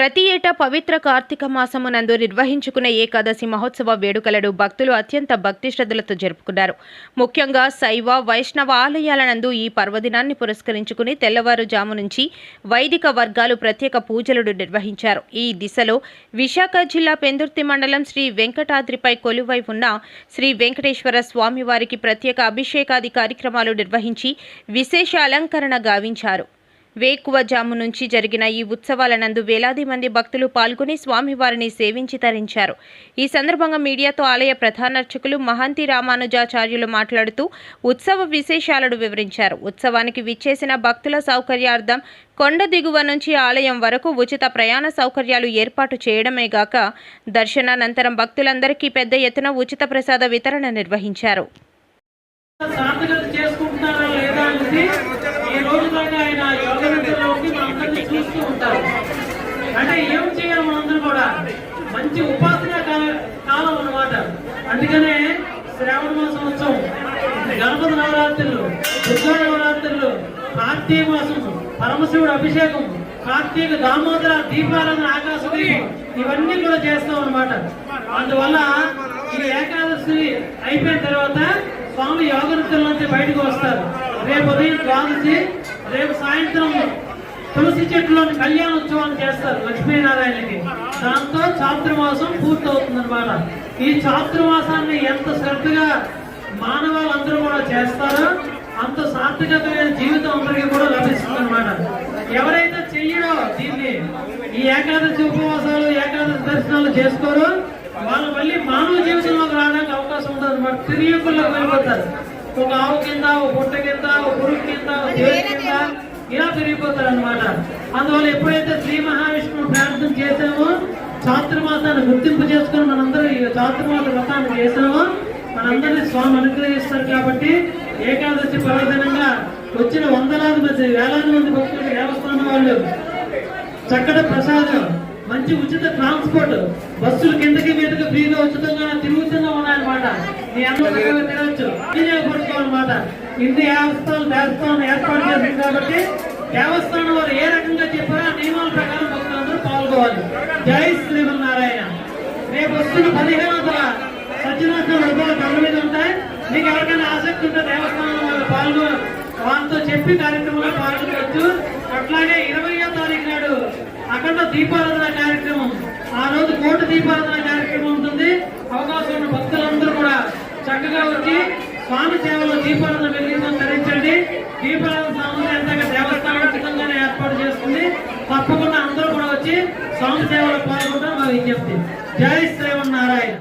ప్రతి ఏటా పవిత్ర కార్తీక మాసమునందు నిర్వహించుకునే ఏకాదశి మహోత్సవ వేడుకలను భక్తులు అత్యంత భక్తి శ్రద్ధలతో జరుపుకున్నారు. ముఖ్యంగా శైవ వైష్ణవ ఆలయాలనందు ఈ పర్వదినాన్ని పురస్కరించుకుని తెల్లవారుజాము నుంచి వైదిక వర్గాలు ప్రత్యేక పూజలను నిర్వహించారు. ఈ దిశలో విశాఖ జిల్లా పెందుర్తి మండలం శ్రీ వెంకటాద్రిపై కొలువై ఉన్న శ్రీ వెంకటేశ్వర స్వామి వారికి ప్రత్యేక అభిషేకాది కార్యక్రమాలు నిర్వహించి విశేష అలంకరణ గావించారు. వేకువజాము నుంచి జరిగిన ఈ ఉత్సవాలనందు వేలాది మంది భక్తులు పాల్గొని స్వామివారిని సేవించి తరించారు. ఈ సందర్భంగా మీడియాతో ఆలయ ప్రధానార్చకులు మహంతి రామానుజాచార్యులు మాట్లాడుతూ ఉత్సవ విశేషాలను వివరించారు. ఉత్సవానికి విచ్చేసిన భక్తుల సౌకర్యార్థం కొండ దిగువ నుంచి ఆలయం వరకు ఉచిత ప్రయాణ సౌకర్యాలు ఏర్పాటు చేయడమే గాక దర్శనానంతరం భక్తులందరికీ పెద్ద ఎత్తున ఉచిత ప్రసాద వితరణ నిర్వహించారు. చేసుకుంటున్నారా లేదా అనేది ఈ రోజు దాకా ఆయన యోగ నిద్రలో ఉండి మనందరినీ చూస్తూ ఉంటారు అంటే ఏం చేయాలి మనందరూ కూడా? మంచి ఉపాసన కాల- కాలం అన్నమాట. అందుకనే శ్రావణ మాసం ఉత్సవం గణపతి నవరాత్రులు దుర్గా నవరాత్రులు కార్తీక మాసం పరమశివుడు అభిషేకం కార్తీక దామోదర దీపాలను ఆకాశం ఇవన్నీ కూడా చేస్తాం అన్నమాట. అందువల్ల ఈ ఏకాదశి అయిపోయిన తర్వాత స్వామి యోగనృత్యం నుంచి బయటకు వస్తారు. రేపు ఉదయం ద్వాదశి రేపు సాయంత్రం తులసి చెట్టులోని కళ్యాణోత్సవాన్ని చేస్తారు లక్ష్మీనారాయణకి. దాంతో చాతుర్మాసం పూర్తవుతుంది అనమాట ఈ చాతుర్మాసాన్ని ఎంత శ్రద్ధగా మానవాళ్ళందరూ కూడా చేస్తారో అంత సార్థకతమైన జీవితం అందరికీ కూడా లభిస్తుంది అనమాట ఎవరైతే చెయ్యడో దీన్ని ఈ ఏకాదశి ఉపవాసాలు ఏకాదశి దర్శనాలు చేసుకోరో వాళ్ళు మళ్ళీ మానవ జీవితంలోకి రావడానికి అవకాశం ఉంటుంది అనమాట తిరిగి వెళ్ళిపోతారు ఒక ఆవు కింద ఒక పుట్ట కింద ఒక పురుగు కింద వెళ్ళిపోతారు అనమాట అందువల్ల ఎప్పుడైతే శ్రీ మహావిష్ణువు ప్రార్థన చేశామో చాతుర్మాసాన్ని గుర్తింపు చేసుకుని మనందరూ ఈ చాతుర్మాస వ్రతాన్ని చేసామో మనందరినీ స్వామి అనుగ్రహిస్తారు కాబట్టి ఏకాదశి పర్వదినంగా వచ్చిన వందలాది మంది వేలాది మంది భక్తులు దేవస్థానం వాళ్ళు చక్కటి ప్రసాదం మంచి ఉచిత ట్రాన్స్పోర్ట్ బస్సులు కిందకి మీదకి ఫ్రీగా ఉచితంగా తిరుగుతూనే ఉన్నాయన్నమాట. మీ అందరూ చక్కగా తిరగచ్చు. వినియోగపరచుకోవాలన్నమాట ఇంటి దేవస్థానం దేవస్థానం ఏర్పాటు చేసింది కాబట్టి దేవస్థానం వారు ఏ రకంగా చెప్పారో ఆ నియమాల ప్రకారం భక్తులందరూ పాల్గొవాలి. జై శ్రీమన్నారాయణ. రేపు వస్తున్న పదిహేను వందల సత్యనారాయణ వ్రతాలు కళ్ళ మీద ఉంటాయి. మీకు ఎవరికైనా ఆసక్తి ఉంటే దేవస్థానం వాళ్ళు పాల్గొ వాళ్ళతో చెప్పి కార్యక్రమంలో పాల్గొనవచ్చు. అట్లాగే ఇరవయో తారీఖు నాడు అఖండ దీపారాధన కార్యక్రమం. ఆ రోజు కోట దీపారాధన కార్యక్రమం ఉంటుంది. అవకాశం ఉన్న భక్తులందరూ కూడా చక్కగా వచ్చి స్వామి సేవలో దీపారాధన వెలిగించడం ధరించండి దీపారాధన సామాన్య అంతగా దేవస్థానం ఉచితంగానే ఏర్పాటు చేస్తుంది తప్పకుండా అందరూ కూడా వచ్చి స్వామి సేవలో పాల్గొంటాం మా విజ్ఞప్తి జై శ్రీమన్నారాయణ.